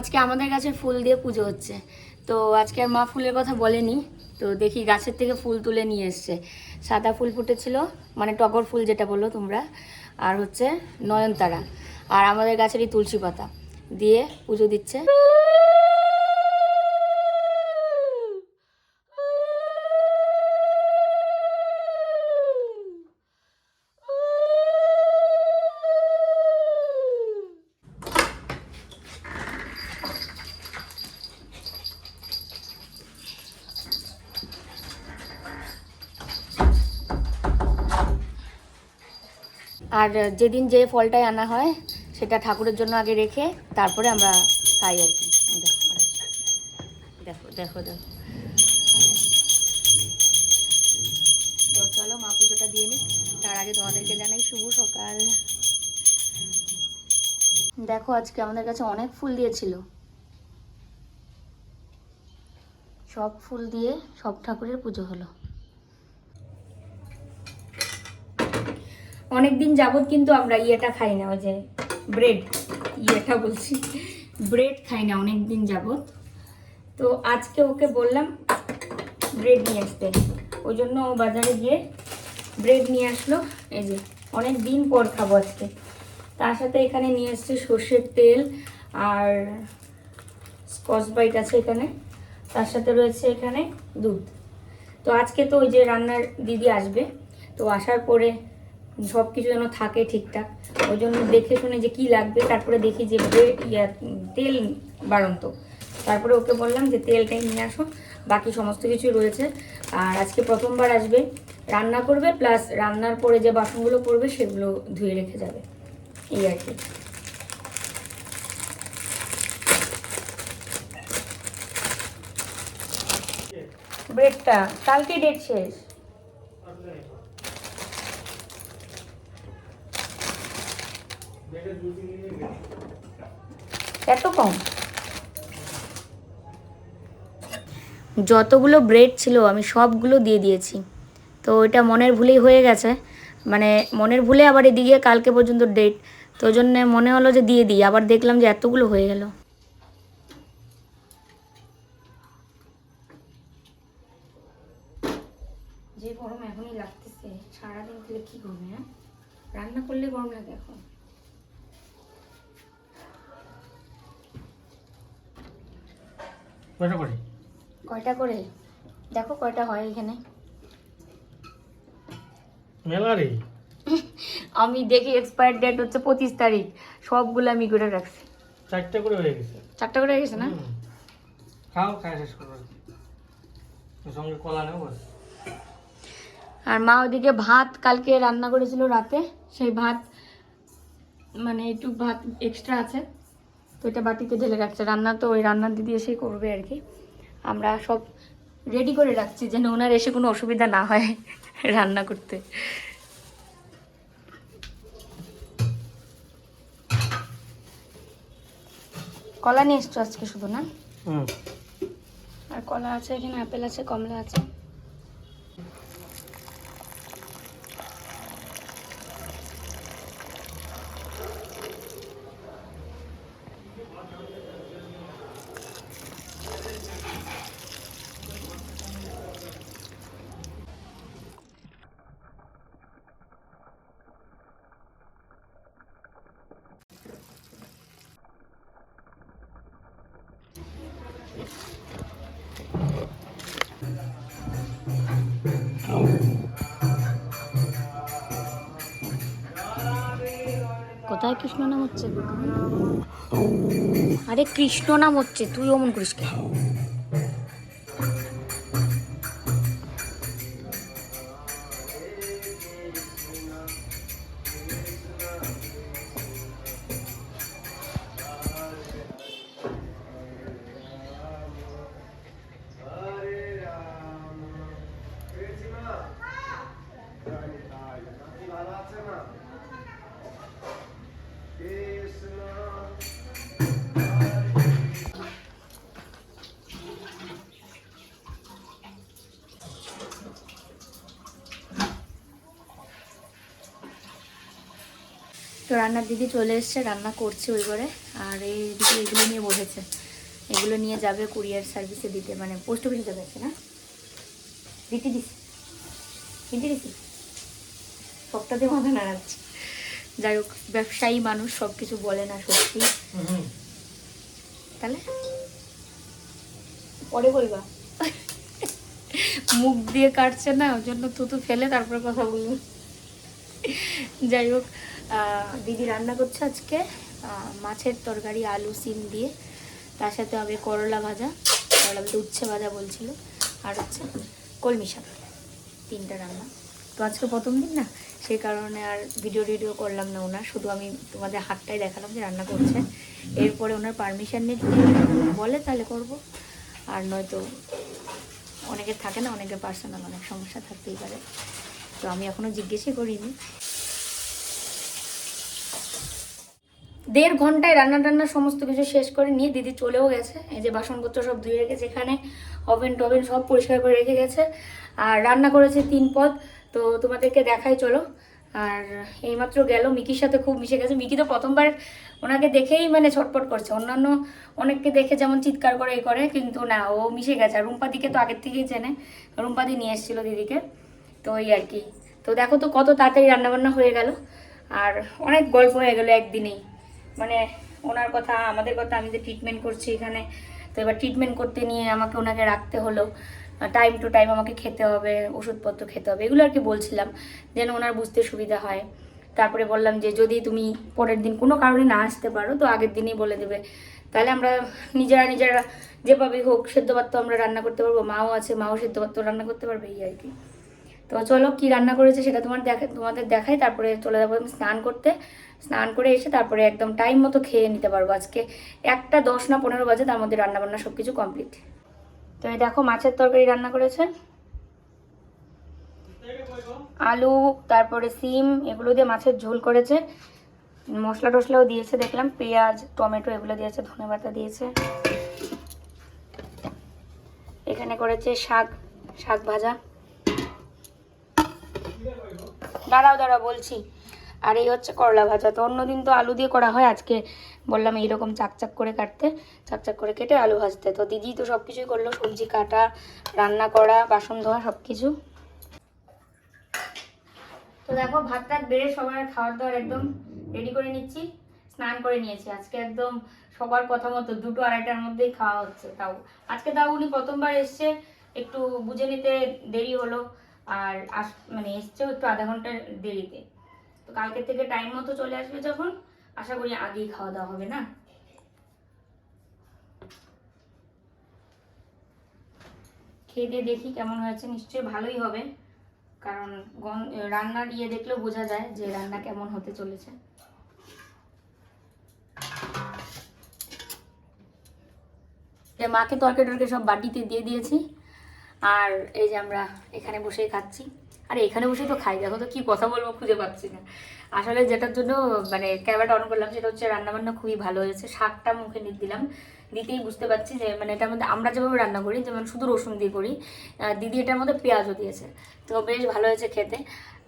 আজকে আমাদের কাছে ফুল দিয়ে পুজো হচ্ছে। তো আজকে আর মা ফুলের কথা বলেনি। তো দেখি গাছের থেকে ফুল তুলে নিয়ে এসছে। সাদা ফুল ফুটেছিল মানে টগর ফুল যেটা বলল তোমরা। আর হচ্ছে নয়নতারা। আর আমাদের গাছেরই তুলসী পাতা। দিয়ে পুজো দিচ্ছে। আর যেদিন যে ফলটাই আনা হয়, সেটা ঠাকুরের জন্য আগে রেখে তারপরে আমরা খাই আর কি। দেখো দেখো দেখো তো চলো মা পুজোটা দিয়ে নিই। তার আগে তোমাদেরকে জানাই শুভ সকাল। দেখো, আজকে আমাদের কাছে অনেক ফুল দিয়েছিল। সব ফুল দিয়ে সব ঠাকুরের পুজো হলো। অনেক দিন যাবত কিন্তু আমরা ইয়েটা খাই না, ওই যে ব্রেড ইয়েটা বলছি। ব্রেড খাই না অনেক দিন যাবত তো আজকে ওকে বললাম ব্রেড নিয়ে আসতে। ওই জন্য ও বাজারে গিয়ে ব্রেড নিয়ে আসলো। এই যে অনেক দিন পর খাব আজকে। তার সাথে এখানে নিয়ে এসছে সর্ষের তেল আর স্কচ বাইট আছে এখানে। তার সাথে রয়েছে এখানে দুধ। তো আজকে তো ওই যে রান্নার দিদি আসবে। তো আসার পরে সব কিছু যেন থাকে ঠিকঠাক। ওই জন্য দেখে শুনে যে কি লাগবে, তারপরে দেখি যে ইয়া, তেল বাড়ন্ত। তারপরে ওকে বললাম যে তেলটাই নিয়ে আসো, বাকি সমস্ত কিছু রয়েছে। আর আজকে প্রথমবার আসবে, রান্না করবে, প্লাস রান্নার পরে যে বাসনগুলো করবে সেগুলো ধুয়ে রেখে যাবে। এই আর কি। ব্রেডটা, কালকে ডেট শেষ। এত কম? যতগুলো ব্রেড ছিল আমি সবগুলো দিয়ে দিয়েছি। তো এটা মনের ভুলেই হয়ে গেছে। মানে মনের ভুলে আবার এদিকে কালকে পর্যন্ত ডেট তো জন্য মনে হলো যে দিয়ে দিই। আবার দেখলাম যে এতগুলো হয়ে গেল। যে গরম এখনই লাগতেছে সারাদিন তাহলে কি করবে হ্যাঁ? রান্না করলে গরম লাগে এখন। কয়টা করে? কয়টা করে? দেখো কয়টা হয় এখানে। মেলা রে। আমি দেখি এক্সপায়ার ডেট হচ্ছে পঁচিশ তারিখ। সবগুলো আমি করে রাখছি। চারটে করে হয়ে গেছে। চারটা করে হয়ে গেছে না? খাও খাই শেষ করো। সঙ্গে কলা নেব। আর মা ওদিকে ভাত কালকে রান্না করেছিল রাতে। সেই ভাত মানে একটু ভাত এক্সট্রা আছে। তো এটা বাটিতে ঢেলে রাখছে। রান্না তো ওই রান্নার দিদি এসেই করবে আর কি। আমরা সব রেডি করে রাখছি যেন ওনার এসে কোনো অসুবিধা না হয় রান্না করতে। কলা নিয়ে এসছো আজকে শুধু না? হুম। আর কলা আছে এখানে আপেল আছে কমলা আছে। কোথায় কৃষ্ণ নাম হচ্ছে? আরে কৃষ্ণ নাম হচ্ছে তুই অমন করিস কেন? তো রান্নার দিদি চলে এসছে রান্না করছে ওই করে আর এইদিকে এগুলো নিয়ে বসেছে। এগুলো নিয়ে যাবে কুরিয়ার সার্ভিসে দিতে মানে পোস্ট অফিসে যাবে না? দিতে দিছি দিতে দিছি সবটাতে মাথা নাড়াচ্ছে যাই হোক ব্যবসায়ী মানুষ সব কিছু বলে না সত্যি। তাহলে? পরে বলবা। মুখ দিয়ে কাটছে না ওই জন্য তুতু ফেলে তারপরে কথা বলব। যাই হোক দিদি রান্না করছে আজকে মাছের তরকারি, আলু, সিম দিয়ে। তার সাথে হবে করলা ভাজা করলা বলতে উচ্ছে ভাজা বলছিল। আর হচ্ছে কলমি শাক, তিনটা রান্না। তো আজকে প্রথম দিন না, সেই কারণে আর ভিডিও টিডিও করলাম না ওনার, শুধু আমি তোমাদের হাতটাই দেখালাম যে রান্না করছে। এরপরে ওনার পারমিশন নিয়ে বলে তাহলে করব। আর নয়তো অনেকের থাকে না, অনেকের পার্সোনাল অনেক সমস্যা থাকতেই পারে। তো আমি এখনও জিজ্ঞেসই করিনি। দেড় ঘন্টায় রান্না টান্না সমস্ত কিছু শেষ করে নিয়ে দিদি চলেও গেছে। এই যে বাসনপত্র সব ধুয়ে রেখেছে, এখানে ওভেন টভেন সব পরিষ্কার করে রেখে গেছে। আর রান্না করেছে তিন পদ, তো তোমাদেরকে দেখাই, চলো। আর এইমাত্র গেল মিকির সাথে খুব মিশে গেছে। মিকি তো প্রথমবার ওনাকে দেখেই মানে ছটপট করছে। অন্যান্য অনেককে দেখে যেমন চিৎকার করে, এ করে, কিন্তু না, ও মিশে গেছে। আর রুম্পাদিকে তো আগের থেকেই চেনে। রুম্পাদি নিয়ে এসেছিল দিদিকে। তো ওই আর কি। তো দেখো তো কত তাড়াতাড়ি রান্নাবান্না হয়ে গেল। আর অনেক গল্প হয়ে গেলো একদিনেই। মানে ওনার কথা, আমাদের কথা, আমি যে ট্রিটমেন্ট করছি এখানে। তো এবার ট্রিটমেন্ট করতে নিয়ে আমাকে ওনাকে রাখতে হলো। টাইম টু টাইম আমাকে খেতে হবে, ওষুধপত্র খেতে হবে, এগুলো আর কি বলছিলাম, যেন ওনার বুঝতে সুবিধা হয়। তারপরে বললাম যে, যদি তুমি পরের দিন কোনো কারণে না আসতে পারো, তো আগের দিনই বলে দেবে। তাহলে আমরা নিজেরা নিজেরা যেভাবেই হোক, সেদ্ধ আমরা রান্না করতে পারব, মাও আছে, মাও সেদ্ধ রান্না করতে পারবে, এই আর কি। তো চলো কি রান্না করেছে সেটা তোমার দেখা, তোমাদের দেখাই, তারপরে চলে যাব আমি স্নান করতে। স্নান করে এসে তারপরে একদম টাইম মতো খেয়ে নিতে পারব। আজকে একটা দশ না পনেরো বাজে, তার মধ্যে রান্না বান্না সব কিছু কমপ্লিট তো এই দেখো মাছের তরকারি রান্না করেছে। আলু, তারপরে সিম, এগুলো দিয়ে মাছের ঝোল করেছে। মশলা টশলাও দিয়েছে, দেখলাম পেঁয়াজ, টমেটো এগুলো দিয়েছে, ধনে পাতা দিয়েছে। এখানে করেছে শাক শাক ভাজা। দাঁড়াও দাঁড়াও, বলছি। আর, এই হচ্ছে করলা ভাজা। তো অন্যদিন তো আলু দিয়ে করা হয়, আজকে বললাম এইরকম চাকচাক করে কাটতে, চাকচাক করে কেটে আলু ভাজতে। তো দিদি তো সব কিছুই করল, সবজি কাটা, রান্না করা, বাসন ধোয়া সব কিছু তো দেখো ভাত টাত বেড়ে সবার খাওয়ার দাওয়ার একদম রেডি করে নিচ্ছি, স্নান করে নিয়েছি। আজকে একদম সবার কথা মতো দুটো আড়াইটার মধ্যেই খাওয়া হচ্ছে, তাও। আজকে তাও উনি প্রথমবার এসছে, একটু বুঝে নিতে দেরি হলো। আর আস মানে এসছেও একটু আধা ঘণ্টার দেরিতে। তো কালকে থেকে টাইম মতো চলে আসবে যখন, আশা করি আগেই খাওয়া দাওয়া হবে না? খেয়ে দিয়ে দেখি কেমন হয়েছে, নিশ্চয়ই ভালোই হবে। কারণ রান্নার ইয়ে দেখলেও বোঝা যায় যে রান্না কেমন হতে চলেছে। মাকে তরকারি টরকারি সব বাটিতে দিয়ে দিয়েছি। আর এই যে আমরা এখানে বসেই খাচ্ছি। আর, এখানে বসেই তো খাই, দেখো তো কি কথা বলব খুঁজে পাচ্ছি না। আসলে যেটার জন্য মানে ক্যামেরাটা অন করলাম সেটা হচ্ছে রান্নাবান্না খুবই ভালো হয়েছে। শাকটা মুখে নিয়ে দিলাম, দিতেই বুঝতে পারছি যে মানে এটার মধ্যে আমরা যেভাবে রান্না করি, যেমন শুধু রসুন দিয়ে করি দিদি এটার মধ্যে পেঁয়াজও দিয়েছে। তো বেশ ভালো হয়েছে খেতে।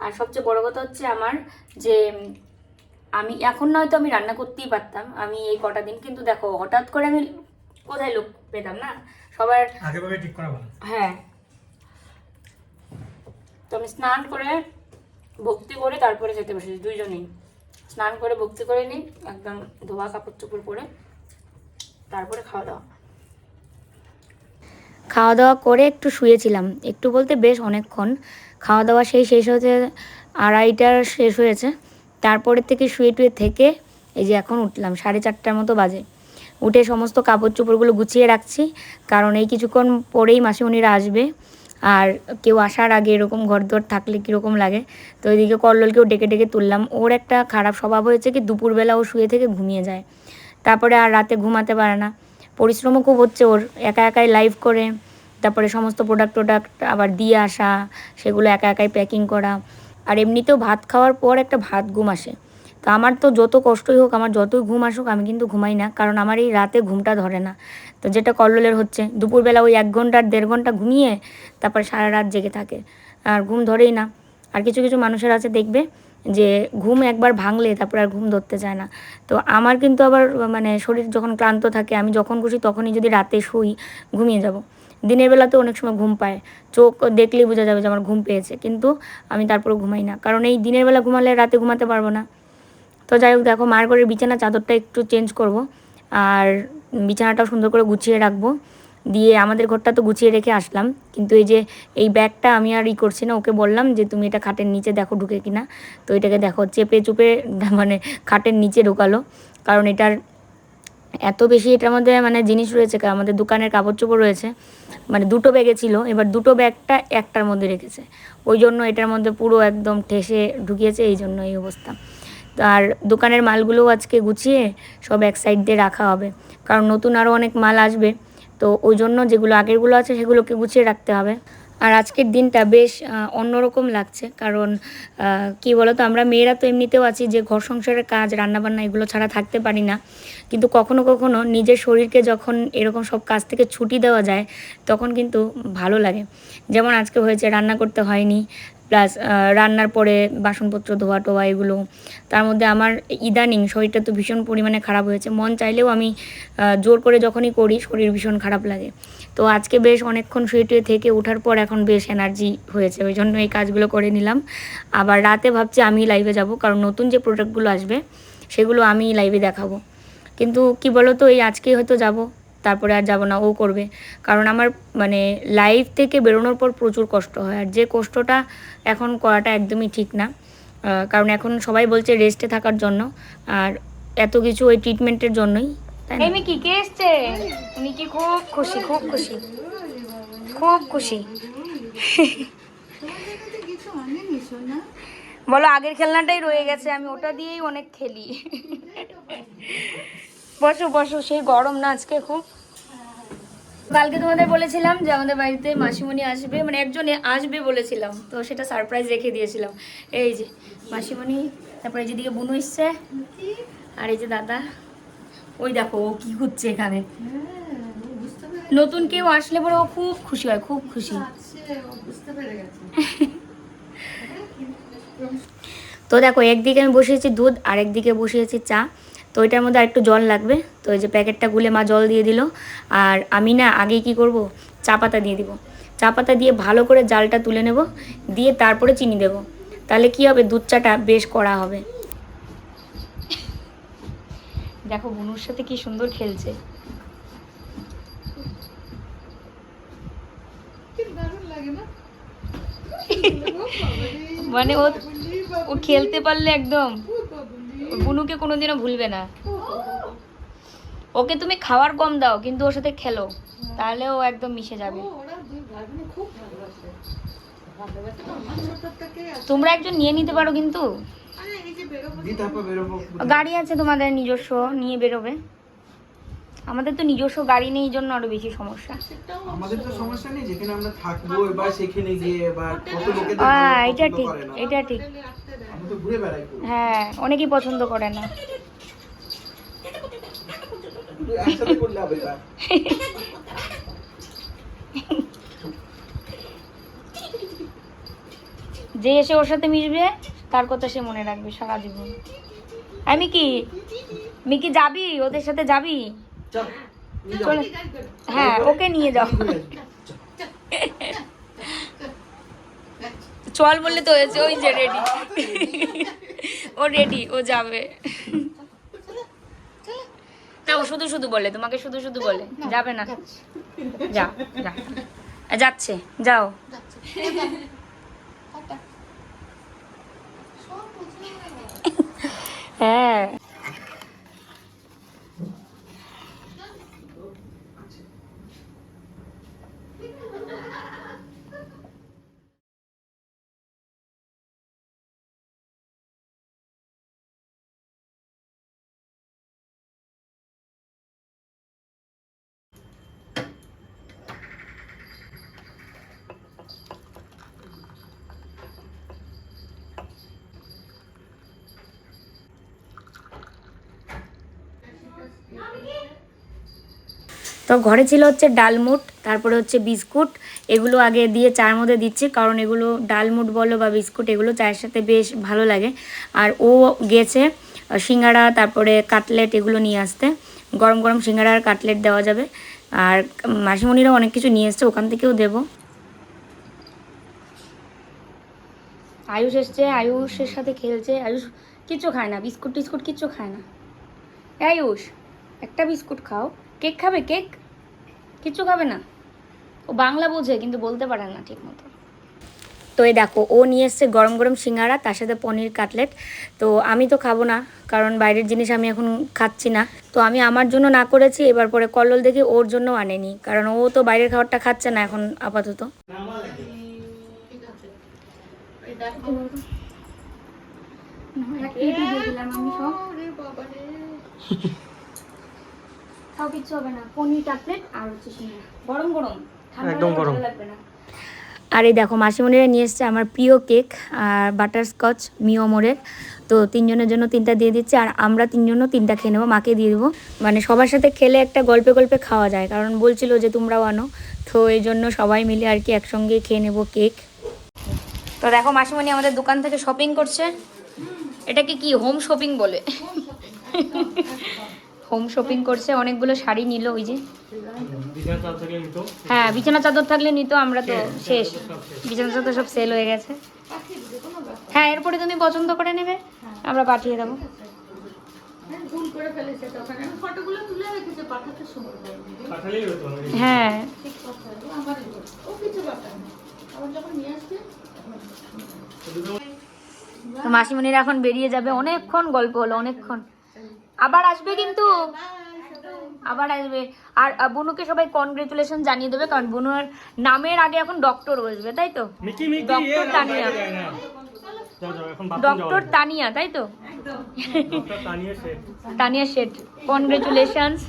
আর সবচেয়ে বড় কথা হচ্ছে আমার যে, আমি, এখন নয়তো আমি রান্না করতেই পারতাম, আমি এই কটা দিন, কিন্তু দেখো, হঠাৎ করে আমি কোথায় লোক পেতাম না? সবার আগে ভাবে ঠিক করা ভালো হ্যাঁ। তো আমি স্নান করে ভক্তি করে তারপরে যেতে বসেছি দুইজনেই। স্নান করে ভক্তি করে নিই একদম ধোয়া কাপড় চোপড় পরে তারপরে খাওয়া দাওয়া। খাওয়া দাওয়া করে একটু শুয়েছিলাম। একটু বলতে বেশ অনেকক্ষণ। খাওয়া দাওয়া সেই শেষ হতে আড়াইটার শেষ হয়েছে। তারপরে থেকে শুয়ে টুয়ে থেকে এই যে এখন উঠলাম সাড়ে চারটার মতো বাজে। উঠে সমস্ত কাপড় চোপড়গুলো গুছিয়ে রাখছি। কারণ এই কিছুক্ষণ পরেই মাসিমণিরা আসবে। আর কেউ আসার আগে এরকম ঘর দর থাকলে কীরকম লাগে? তো ওইদিকে কল্লোলকেও ডেকে ডেকে তুললাম। ওর একটা খারাপ স্বভাব হয়েছে কি, দুপুরবেলা ও শুয়ে থেকে ঘুমিয়ে যায়। তারপরে আর রাতে ঘুমাতে পারে না। পরিশ্রমও খুব হচ্ছে ওর। একা একাই লাইভ করে। তারপরে সমস্ত প্রোডাক্ট টোডাক্ট আবার দিয়ে আসা, সেগুলো একা একাই প্যাকিং করা। আর এমনিতেও ভাত খাওয়ার পর একটা ভাত ঘুম আসে। তো আমার তো যত কষ্টই হোক, আমার যতই ঘুম আসুক, আমি কিন্তু ঘুমাই না। কারণ আমার এই রাতে ঘুমটা ধরে না। তো যেটা কল্লোলের হচ্ছে, দুপুরবেলা ওই এক ঘণ্টা, দেড় ঘণ্টা ঘুমিয়ে তারপরে সারা রাত জেগে থাকে। আর ঘুম ধরেই না। আর কিছু কিছু মানুষের আছে দেখবে যে, ঘুম একবার ভাঙলে তারপর আর ঘুম ধরতে চায় না। তো আমার কিন্তু আবার মানে শরীর যখন ক্লান্ত থাকে, আমি যখন খুশি তখনই যদি রাতে শুই, ঘুমিয়ে যাব। দিনের বেলাতে অনেক সময় ঘুম পায়। চোখ দেখলেই বোঝা যাবে যে আমার ঘুম পেয়েছে। কিন্তু আমি তারপরে ঘুমাই না। কারণ এই দিনের বেলা ঘুমালে রাতে ঘুমাতে পারব না। তো যাই হোক, দেখো, মার ঘরের বিছানা, চাদরটা একটু চেঞ্জ করব। আর বিছানাটাও সুন্দর করে গুছিয়ে রাখব। দিয়ে আমাদের ঘরটা তো গুছিয়ে রেখে আসলাম। কিন্তু এই যে, এই ব্যাগটা আমি আর ই করছি না, ওকে বললাম যে, তুমি এটা খাটের নিচে দেখো ঢুকে কিনা। তো এটাকে দেখো, চেপে চুপে মানে খাটের নিচে ঢোকালো। কারণ এটার এত বেশি এটার মধ্যে মানে জিনিস রয়েছে আমাদের দোকানের কাপড় চোপড় রয়েছে। মানে দুটো ব্যাগে ছিল, এবার দুটো ব্যাগটা একটার মধ্যে রেখেছে। ওই জন্য এটার মধ্যে পুরো একদম ঠেসে ঢুকিয়েছে, এই জন্য এই অবস্থা। আর দোকানের মালগুলোও আজকে গুছিয়ে সব এক সাইড দিয়ে রাখা হবে। কারণ নতুন আরও অনেক মাল আসবে, তো ওই জন্য যেগুলো আগেরগুলো আছে সেগুলোকে গুছিয়ে রাখতে হবে। আর আজকের দিনটা বেশ অন্যরকম লাগছে। কারণ কি বলতো, আমরা মেয়েরা তো এমনিতেও আছি যে ঘর সংসারের কাজ, রান্নাবান্না এগুলো ছাড়া থাকতে পারি না। কিন্তু কখনো কখনো নিজের শরীরকে যখন এরকম সব কাজ থেকে ছুটি দেওয়া যায়, তখন কিন্তু ভালো লাগে। যেমন আজকে হয়েছে, রান্না করতে হয়নি প্লাস রান্নার পরে বাসনপত্র, ধোয়া টোয়া এগুলো। তার মধ্যে আমার ইদানিং শরীরটা তো ভীষণ পরিমাণে খারাপ হয়েছে। মন চাইলেও আমি জোর করে যখনই করি শরীর ভীষণ খারাপ লাগে। তো আজকে বেশ অনেকক্ষণ শুয়ে থেকে ওঠার পর এখন বেশ এনার্জি হয়েছে। ওই জন্য এই কাজগুলো করে নিলাম। আবার রাতে ভাবছি আমি লাইভে যাব। কারণ নতুন যে প্রোডাক্টগুলো আসবে, সেগুলো আমি লাইভে দেখাবো। কিন্তু কি বলো তো এই আজকেই হয়তো যাব। তারপরে আর যাব না, ও করবে। কারণ আমার মানে লাইফ থেকে বেরোনোর পর প্রচুর কষ্ট হয়। আর যে কষ্টটা এখন করাটা একদমই ঠিক না। কারণ এখন সবাই বলছে রেস্টে থাকার জন্য। আর এত কিছু ওই ট্রিটমেন্টের জন্যই, তাই না? কি এসছে? খুব খুশি খুব খুশি। খুব খুশি। বলো, আগের খেলনাটাই রয়ে গেছে, আমি ওটা দিয়েই অনেক খেলি। বসো বসো, সেই গরম না আজকে খুব। কালকে তোমাদের বলেছিলাম যে আমাদের বাড়িতে মাসিমণি আসবে মানে একজনে আসবে বলেছিলাম, তো সেটা সারপ্রাইজ রেখে দিয়েছিলাম। এই যে মাসিমণি, তারপরে যেদিকে বুনু এসছে, আর এই যে দাদা। ওই দেখো, ও কি হচ্ছে এখানে। নতুন কেউ আসলে পরে ও খুব খুশি হয়, খুব খুশি। তো দেখো, একদিকে আমি বসিয়েছি দুধ আর একদিকে বসিয়েছি চা। তো এটার মধ্যে আরেকটু জল লাগবে। তো এই যে প্যাকেটটা গুলে মা জল দিয়ে দিল। আর আমি না আগে কি করব? চা পাতা দিয়ে দিব। চা পাতা দিয়ে ভালো করে জালটা তুলে নেব। দিয়ে তারপরে চিনি দেব। তাহলে কি হবে? দুধ চাটা বেশ কড়া হবে। দেখো বুনুর সাথে কি সুন্দর খেলছে। মানে ও খেলতে পারলে একদম। বুনুকে কোনোদিনও ভুলবে না। ওকে তুমি খাওয়ার কম দাও কিন্তু ওর সাথে খেলো। তাহলে ও একদম মিশে যাবে। তোমরা একজন নিয়ে নিতে পারো কিন্তু। গাড়ি আছে তোমাদের নিজস্ব নিয়ে বেরোবে। আমাদের তো নিজস্ব গাড়ি নেই এই জন্য আরও বেশি সমস্যা। আমাদের তো সমস্যা নেই যেখানে আমরা থাকব এবার সেখানে গিয়ে এবার কত লোকে হ্যাঁ এটা ঠিক এটা ঠিক। আমরা তো ঘুরে বেড়াই পুরো। হ্যাঁ অনেকেই পছন্দ করে না। একসাথে করলে হবে না যে এসে ওর সাথে মিশবে তার কথা সে মনে রাখবে সারা জীবন। আমি কি মিকি যাবি? ওদের সাথে যাবি? চল হ্যাঁ ওকে নিয়ে যাও। চল বললে তো হয়েছে ওই যে রেডি ও রেডি ও যাবে। না ও শুধু শুধু বলে তোমাকে শুধু শুধু বলে। যাবে না। যাও যা। যাচ্ছে যাও। হ্যাঁ। তো ঘরে ছিল হচ্ছে ডালমুট তারপরে হচ্ছে বিস্কুট, এগুলো আগে দিয়ে চার মধ্যে দিচ্ছি, কারণ এগুলো ডালমুট বলো বা বিস্কুট, এগুলো চায়ের সাথে বেশ ভালো লাগে। আর ও গেছে সিঙ্গাড়া তারপরে কাটলেট এগুলো নিয়ে আসতে। গরম গরম সিঙ্গাড়া আর কাটলেট দেওয়া যাবে। আর মাসিমণিরা অনেক কিছু নিয়ে এসছে, ওখান থেকেও দেবো। আয়ুষ এসছে, আয়ুষের সাথে খেলছে। আয়ুষ, কিচ্ছু খায় না, বিস্কুট টিস্কুট কিচ্ছু খায় না। আয়ুষ, একটা বিস্কুট খাও। কেক খাবে, কেক? কিচ্ছু খাবে না। ও বাংলা বোঝে কিন্তু বলতে পারে না ঠিক মতো তো এই দেখো ও নিয়ে এসছে গরম গরম সিঙ্গারা তার সাথে পনির কাটলেট। তো আমি তো খাব না কারণ বাইরের জিনিস আমি এখন খাচ্ছি না। তো আমি আমার জন্য না করেছি এবার পরে কল্লোল দেখে ওর জন্য আনেনি কারণ ও তো বাইরের খাবারটা খাচ্ছে না এখন আপাতত। তাও কিচ্ছু হবে না। পনির কাটলেট আর হচ্ছে সিঙ্গারা। গরম গরম। একদম গরম। লাগবে না। আর এই দেখো মাসিমণিরা নিয়ে এসছে আমার প্রিয় কেক আর বাটার স্কচ মিওমোরের তো তিনজনের জন্য তিনটা দিয়ে দিচ্ছে আর আমরা তিনজনও তিনটা খেয়ে নেব মাকে দিয়ে দেবো। মানে সবার সাথে খেলে একটা গল্পে গল্পে খাওয়া যায়। কারণ বলছিল যে তোমরাও আনো। তো এই জন্য সবাই মিলে আর কি একসঙ্গে খেয়ে নেব কেক। তো দেখো মাসিমণি আমাদের দোকান থেকে শপিং করছে। এটাকে কি হোম শপিং বলে? হোম শপিং করছে অনেকগুলো শাড়ি নিল ওই যে। হ্যাঁ বিছানা চাদর থাকলে নিত আমরা তো শেষ বিছানা চাদর সব সেল হয়ে গেছে। হ্যাঁ এরপরে তুমি পছন্দ করে নেবে আমরা পাঠিয়ে দেবো। হ্যাঁ আসবে। তো মাসিমণিরা এখন বেরিয়ে যাবে। অনেকক্ষণ গল্প হলো অনেকক্ষণ। আবার আসবে কিন্তু। আবার আসবে। আর বনুকে সবাই কনগ্রেচুলেশন জানিয়ে দেবে কারণ বুনুর নামের আগে এখন ডক্টর বসবে তাই তো? ডক্টর তানিয়া। ডক্টর তানিয়া তাই তো? তানিয়া শেঠ। কনগ্রেচুলেশনস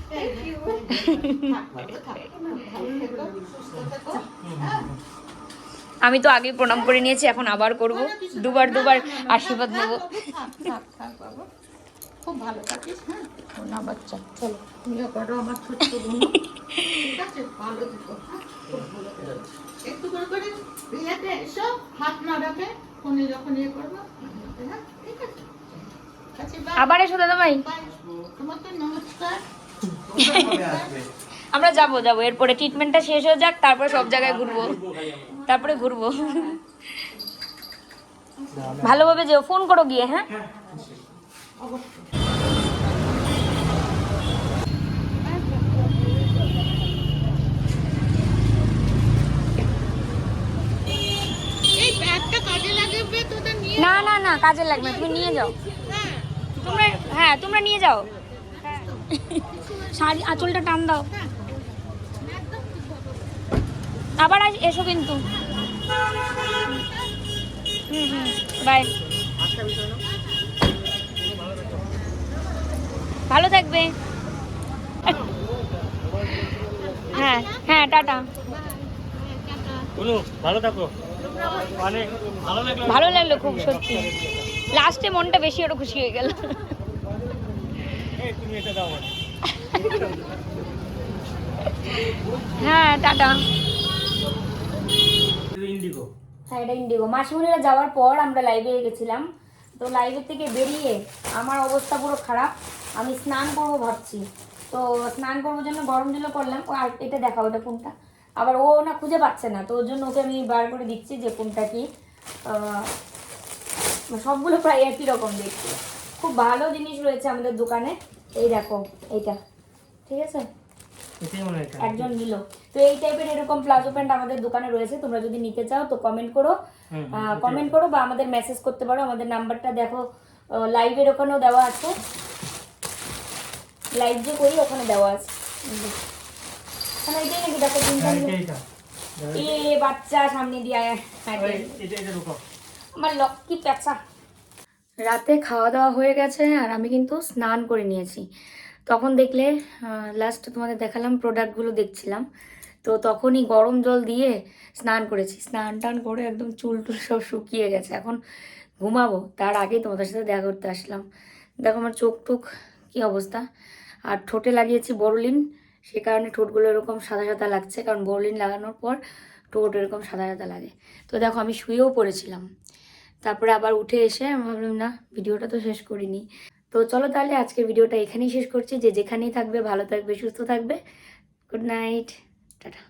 আমি তো আগে প্রণাম করে নিয়েছি এখন আবার করব। দুবার দুবার আশীর্বাদ নেব। খুব ভালো থাকিস হ্যাঁ? না বাচ্চা। চলো। তুমিও করো আমার ছোট্ট বোন। ঠিক আছে? ভালো থেকো হ্যাঁ? খুব ভালো থেকো। একটু করে করে বিয়েতে এসো হাত না রাখে ফোনে যখন ইয়ে করব হ্যাঁ? ঠিক আছে? আচ্ছা আবার এসো দাদা ভাই। তোমাকে নমস্কার। আমরা যাব যাব। এরপরে ট্রিটমেন্টটা শেষ হয়ে যাক তারপরে সব জায়গায় ঘুরবো। তারপরে ঘুরবো। ভালোভাবে যেও ফোন করো গিয়ে হ্যাঁ ব্যাগটা কাজে লাগবে তোদের নিয়ে না না না, কাজে লাগবে, তুমি নিয়ে যাও। তোমরা হ্যাঁ তোমরা নিয়ে যাও। শাড়ি, আঁচলটা টান দাও। আবার আজ এসো কিন্তু। হুম হুম বাই ভালো থাকবে। হ্যাঁ হ্যাঁ টাটা। ভালো থাকো। ভালো লাগল? খুব সত্যি। লাস্টে মনটা বেশি ওটা খুশি হয়ে গেল। এটা। হ্যাঁ টাটা। এটা ইন্ডিগো। হ্যাঁ এটা ইন্ডিগো। মাসিমণিরা যাওয়ার পর আমরা লাইভে গেছিলাম। তো লাইভের থেকে বেরিয়ে আমার অবস্থা পুরো খারাপ। আমি স্নান করব ভাবছি। তো স্নান করবোর জন্য গরম জলে করলাম ও আর এটা দেখাও ওটা কোনটা? আবার ও না খুঁজে পাচ্ছে না তো ওর জন্য ওকে আমি বার করে দিচ্ছি যে কোনটা কি সবগুলো প্রায় একই রকম দেখছি খুব ভালো জিনিস রয়েছে আমাদের দোকানে। এই দেখো এইটা। ঠিক আছে। একজন নিল। তো এই টাইপের এরকম প্লাজো প্যান্ট আমাদের দোকানে রয়েছে তোমরা যদি নিতে চাও তো কমেন্ট করো। কমেন্ট করো বা আমাদের মেসেজ করতে পারো। আমাদের নাম্বারটা দেখো লাইভের ওখানেও দেওয়া আছে। লাইভ যে করি ওখানে দেওয়া আছে। তাহলে এটাই নাকি দেখো তিনটা হ্যাঁ। এ বাচ্চা সামনে দিয়ে আয় হ্যাঁ। আমার লক্ষ্মী পেঁচা। রাতে খাওয়া দাওয়া হয়ে গেছে আর আমি কিন্তু স্নান করে নিয়েছি। তখন দেখলে লাস্ট তোমাদের দেখালাম প্রোডাক্টগুলো দেখছিলাম। তো তখনই গরম জল দিয়ে স্নান করেছি। স্নান টান করে একদম চুল টুল সব শুকিয়ে গেছে। এখন ঘুমাবো। তার আগেই তোমাদের সাথে দেখা করতে আসলাম। দেখো আমার চোখ টুক কী অবস্থা। আর ঠোঁটে লাগিয়েছি বড়লিন সে কারণে ঠোঁটগুলো এরকম সাদা সাদা লাগছে, কারণ বোরলিন লাগানোর পর ঠোঁট এরকম সাদা সাদা লাগে। তো দেখো আমি শুয়েও পড়েছিলাম। তারপরে আবার উঠে এসে আমি ভাবলাম, না, ভিডিওটা তো শেষ করিনি। তো চলো তাহলে আজকের ভিডিওটা এখানেই শেষ করছি। যে যেখানেই থাকবে, ভালো থাকবে, সুস্থ থাকবে। Good night. টাটা।